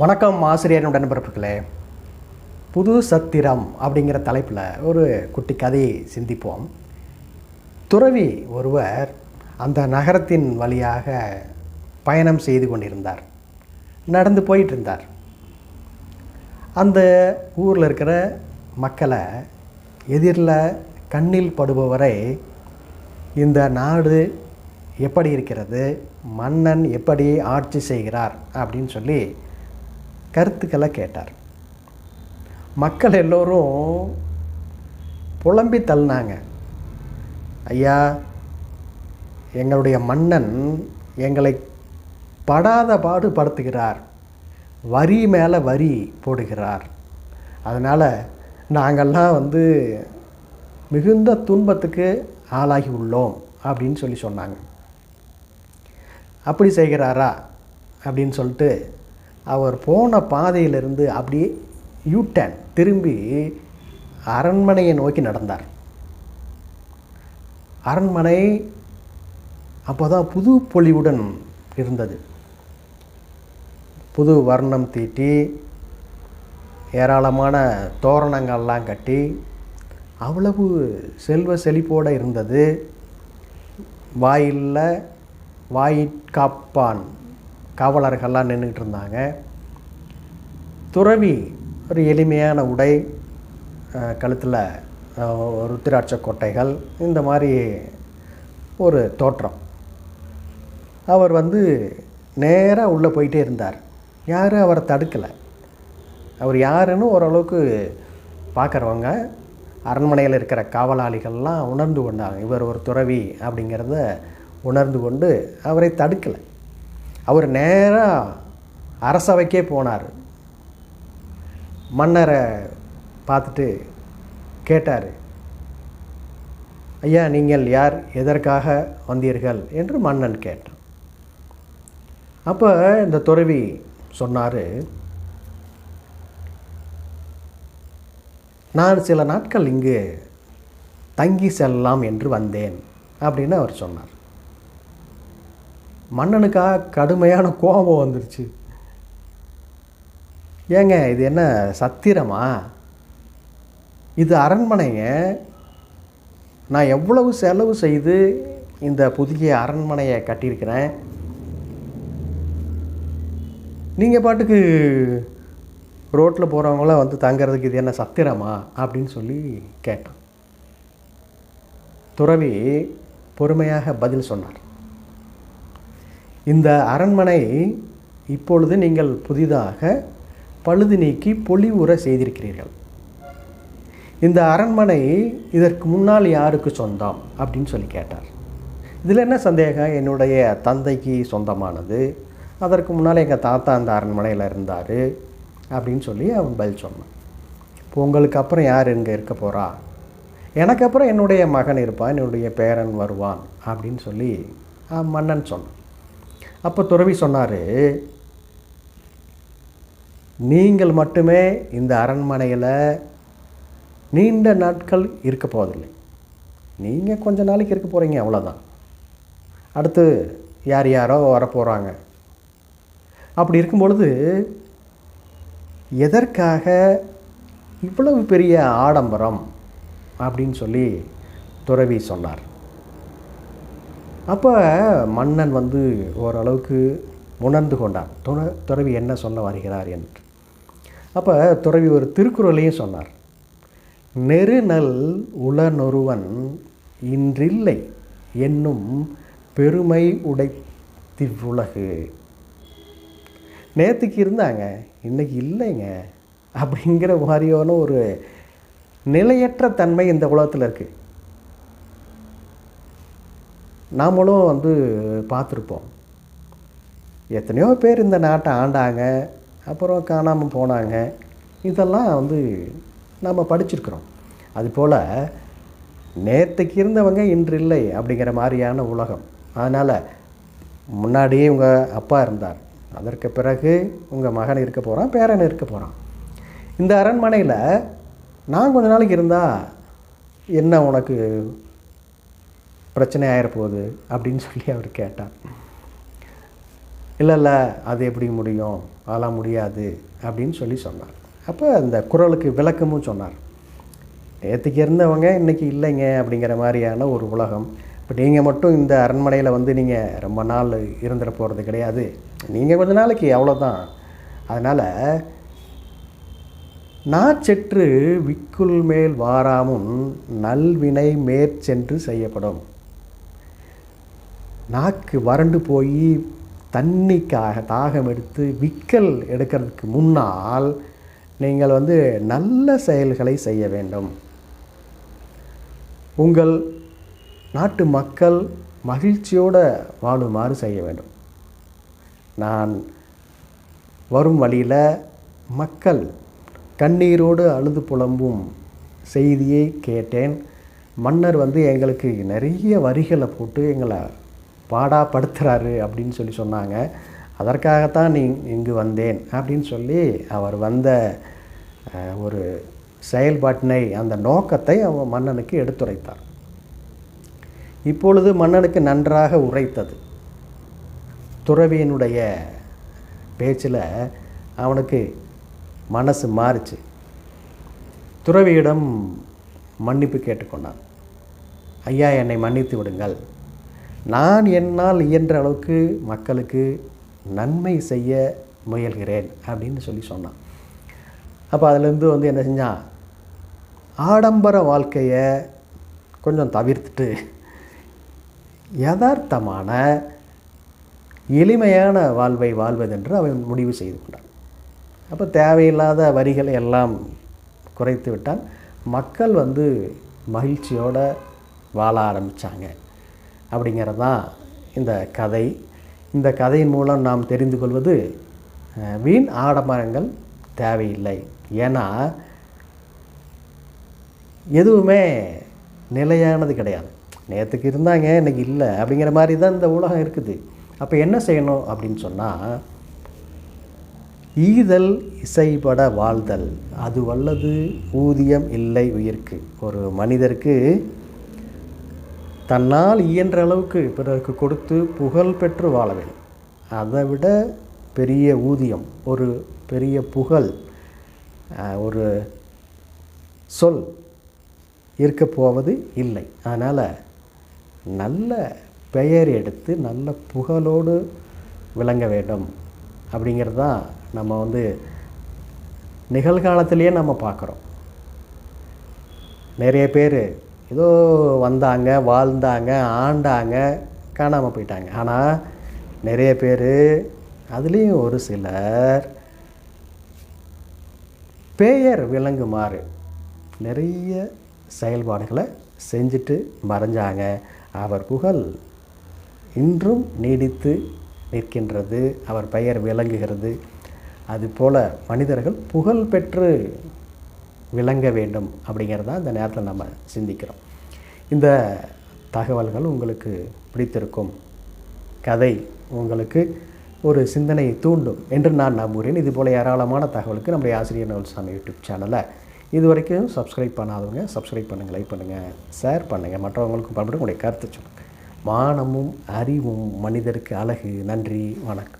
வணக்கம் ஆசிரியர் உடன்பிறப்புகளே புது சத்திரம் அப்படிங்கிற தலைப்பில் ஒரு குட்டி கதையை சிந்திப்போம். துறவி ஒருவர் அந்த நகரத்தின் வழியாக பயணம் செய்து கொண்டிருந்தார். நடந்து போயிட்டு இருந்தார். அந்த ஊரில் இருக்கிற மக்களை எதிரில் கண்ணில் படுபவரை இந்த நாடு எப்படி இருக்கிறது மன்னன் எப்படி ஆட்சி செய்கிறார் அப்படின்னு சொல்லி கருத்துக்களை கேட்டார். மக்கள் எல்லோரும் புலம்பி தள்ளினாங்க. ஐயா எங்களுடைய மன்னன் எங்களை படாத பாடு படுத்துகிறார் வரி மேலே வரி போடுகிறார். அதனால் நாங்கள்லாம் வந்து மிகுந்த துன்பத்துக்கு ஆளாகி உள்ளோம் அப்படின்னு சொல்லி சொன்னாங்க. அப்படி செய்கிறாரா அப்படின்னு சொல்லிட்டு அவர் போன பாதையிலிருந்து அப்படியே யூட்டன் திரும்பி அரண்மனையை நோக்கி நடந்தார். அரண்மனை அப்போ தான் புது பொலிவுடன் இருந்தது. புது வர்ணம் தீட்டி ஏராளமான தோரணங்கள்லாம் கட்டி அவ்வளவு செல்வ செழிப்போடு இருந்தது. வாயிலில் வாயிற்காப்பான் காவலர்கள்லாம் நின்றுக்கிட்டு இருந்தாங்க. துறவி ஒரு எளிமையான உடை கழுத்தில் ருத்திராட்ச கொட்டைகள் இந்த மாதிரி ஒரு தோற்றம். அவர் வந்து நேராக உள்ளே போயிட்டே இருந்தார். யாரும் அவரை தடுக்கலை. அவர் யாருன்னு ஓரளவுக்கு பார்க்குறவங்க அரண்மனையில் இருக்கிற காவலாளிகள்லாம் உணர்ந்து கொண்டாங்க. இவர் ஒரு துறவி அப்படிங்கிறத உணர்ந்து கொண்டு அவரை தடுக்கலை. அவர் நேராக அரசவைக்கே போனார். மன்னரை பார்த்துட்டு கேட்டார் ஐயா நீங்கள் யார்? எதற்காக வந்தீர்கள்? என்று மன்னன் கேட்டான். அப்போ இந்த துறவி சொன்னார் நான் சில நாட்கள் இங்கு தங்கி செல்லலாம் என்று வந்தேன் அப்படின்னு அவர் சொன்னார். மன்னனுக்காக கடுமையான கோபம் வந்துருச்சு. ஏங்க இது என்ன சத்திரமா? இது அரண்மனைங்க. நான் எவ்வளவு செலவு செய்து இந்த புதிய அரண்மனையை கட்டியிருக்கிறேன்? நீங்கள் பாட்டுக்கு ரோட்டில் போகிறவங்களாம் வந்து தங்கிறதுக்கு இது என்ன சத்திரமா? அப்படின்னு சொல்லி கேட்டான். துறவி பொறுமையாக பதில் சொன்னார். இந்த அரண்மனை இப்பொழுது நீங்கள் புதிதாக பழுது நீக்கி பொலிவுற செய்திருக்கிறீர்கள். இந்த அரண்மனை இதற்கு முன்னால் யாருக்கு சொந்தம் அப்படின்னு சொல்லி கேட்டார். இதில் என்ன சந்தேகம்? என்னுடைய தந்தைக்கு சொந்தமானது. அதற்கு முன்னால் எங்கள் தாத்தா அந்த அரண்மனையில் இருந்தார் அப்படின்னு சொல்லி அவன் பதில் சொன்னான். இப்போ உங்களுக்கு அப்புறம் யார் இங்கே இருக்க போகிறா எனக்கு அப்புறம் என்னுடைய மகன் இருப்பான் என்னுடைய பேரன் வருவான் அப்படின்னு சொல்லி மன்னன் சொன்னான். அப்போ துறவி சொன்னார் நீங்கள் மட்டுமே இந்த அரண்மனையில் நீண்ட நாட்கள் இருக்க போவதில்லை. நீங்கள் கொஞ்ச நாளைக்கு இருக்க போகிறீங்க அவ்வளோதான் அடுத்து யார் யாரோ வரப்போகிறாங்க அப்படி இருக்கும் பொழுது எதற்காக இவ்வளவு பெரிய ஆடம்பரம்? அப்படின்னு சொல்லி துறவி சொன்னார். அப்போ மன்னன் வந்து ஓரளவுக்கு உணர்ந்து கொண்டான். துண துறவி என்ன சொல்ல வருகிறார் என்று. அப்போ துறவி ஒரு திருக்குறளையும் சொன்னார். நெருநல் உளனொருவன் இன்றில்லை என்னும் பெருமை உடை திவ்வுலகு நேற்றுக்கு இருந்தாங்க இன்றைக்கி இல்லைங்க அப்படிங்கிற மாதிரியான ஒரு நிலையற்ற தன்மை இந்த உலகத்தில் இருக்குது நாமளும் வந்து பார்த்துருப்போம். எத்தனையோ பேர் இந்த நாட்டை ஆண்டாங்க அப்புறம் காணாமல் போனாங்க. இதெல்லாம் வந்து நம்ம படிச்சிருக்கிறோம். அதுபோல் நேற்றுக்கு இருந்தவங்க இன்று இல்லை அப்படிங்கிற மாதிரியான உலகம். அதனால் முன்னாடியே உங்கள் அப்பா இருந்தார். அதற்கு பிறகு உங்கள் மகன் இருக்க போகிறான் பேரன் இருக்க போகிறான் இந்த அரண்மனையில் நான் கொஞ்ச நாளைக்கு இருந்தால் என்ன உனக்கு பிரச்சனை ஆகிடப்போகுது அப்படின்னு சொல்லி அவர் கேட்டார். இல்லை இல்லை அது எப்படி முடியும்? அதெல்லாம் முடியாது அப்படின்னு சொல்லி சொன்னார். அப்போ அந்த குரலுக்கு விளக்கமும் சொன்னார். நேற்றுக்கு இருந்தவங்க இன்றைக்கி இல்லைங்க அப்படிங்கிற மாதிரியான ஒரு உலகம். இப்போ நீங்கள் மட்டும் இந்த அரண்மனையில் வந்து நீங்கள் ரொம்ப நாள் இருந்துட போகிறது கிடையாது. நீங்கள் கொஞ்ச நாளைக்கு அவ்வளோதான் அதனால் நாச்செற்று விக்குள் மேல் வாராமும் நல்வினை மேற்சென்று செய்யப்படும். நாக்கு வறண்டு போய் தண்ணிக்காக தாகம் எடுத்து விக்கல் எடுக்கிறதுக்கு முன்னால் நீங்கள் வந்து நல்ல செயல்களை செய்ய வேண்டும். உங்கள் நாட்டு மக்கள் மகிழ்ச்சியோடு வாழுமாறு செய்ய வேண்டும். நான் வரும் வழியில் மக்கள் கண்ணீரோடு அழுது புலம்பும் செய்தியை கேட்டேன். மன்னர் வந்து எங்களுக்கு நிறைய வரிகளை போட்டு எங்களை பாடாப்படுத்துகிறாரு அப்படின்னு சொல்லி சொன்னாங்க. அதற்காகத்தான் நீ இங்கு வந்தேன் அப்படின்னு சொல்லி அவர் வந்த ஒரு செயல்பாட்டினை அந்த நோக்கத்தை அவன் மன்னனுக்கு எடுத்துரைத்தார். இப்பொழுது மன்னனுக்கு நன்றாக உரைத்தது. துறவியினுடைய பேச்சில் அவனுக்கு மனசு மாறுச்சு. துறவியிடம் மன்னிப்பு கேட்டுக்கொண்டான். ஐயா என்னை மன்னித்து விடுங்கள். நான் என்னால் இயன்ற அளவுக்கு மக்களுக்கு நன்மை செய்ய முயல்கிறேன் அப்படின்னு சொல்லி சொன்னான். அப்போ அதுலேருந்து வந்து என்ன செஞ்சான்? ஆடம்பர வாழ்க்கையை கொஞ்சம் தவிர்த்துட்டு யதார்த்தமான எளிமையான வாழ்வை வாழ்வதென்று அவன் முடிவு செய்து கொண்டான். அப்போ தேவையில்லாத வரிகளை எல்லாம் குறைத்து விட்டால் மக்கள் வந்து மகிழ்ச்சியோடு வாழ ஆரம்பித்தாங்க அப்படிங்கிறது தான் இந்த கதை. இந்த கதையின் மூலம் நாம் தெரிந்து கொள்வது வீண் ஆடம்பரங்கள் தேவையில்லை. ஏன்னா எதுவுமே நிலையானது கிடையாது. நேற்றுக்கு இருந்தாங்க இன்றைக்கி இல்லை அப்படிங்கிற மாதிரி தான் இந்த உலகம் இருக்குது. அப்போ என்ன செய்யணும் அப்படின்னு சொன்னால் ஈதல் இசைப்பட வாழ்தல். அது வல்லது ஊதியம் இல்லை உயிர்க்கு. ஒரு மனிதருக்கு தன்னால் இயன்ற அளவுக்கு பிறருக்கு கொடுத்து புகழ் பெற்று வாழ வேண்டும் அதை விட பெரிய ஊதியம் ஒரு பெரிய புகழ் ஒரு சொல் இருக்க போவது இல்லை. அதனால் நல்ல பெயர் எடுத்து நல்ல புகழோடு விளங்க வேண்டும். அப்படிங்கிறது தான் நம்ம வந்து நிகழ்காலத்திலேயே நம்ம பார்க்குறோம். நிறைய பேர் ஏதோ வந்தாங்க வாழ்ந்தாங்க ஆண்டாங்க காணாமல் போயிட்டாங்க. ஆனால் நிறைய பேர் அதுலேயும் ஒரு சிலர் பெயர் விளங்குமாறு நிறைய செயல்பாடுகளை செஞ்சுட்டு மறைஞ்சாங்க. அவர் புகழ் இன்றும் நீடித்து நிற்கின்றது. அவர் பெயர் விளங்குகிறது. அதுபோல் மனிதர்கள் புகழ் பெற்று விளங்க வேண்டும் அப்படிங்கிறத இந்த நேரத்தில் நம்ம சிந்திக்கிறோம். இந்த தகவல்கள் உங்களுக்கு பிடித்திருக்கும். கதை உங்களுக்கு ஒரு சிந்தனையை தூண்டும் என்று நான் நம்புகிறேன். இதுபோல் ஏராளமான தகவலுக்கு நம்முடைய ஆசிரியர் நவல்சாமி யூடியூப் சேனலை இது வரைக்கும் சப்ஸ்கிரைப் பண்ணாதவங்க சப்ஸ்கிரைப் பண்ணுங்கள் லைக் பண்ணுங்கள் ஷேர் பண்ணுங்கள் மற்றவங்களுக்கும் பயன்படும் உங்களுடைய கருத்து சொல்லுங்கள் மானமும் அறிவும் மனிதருக்கு அழகு. நன்றி. வணக்கம்.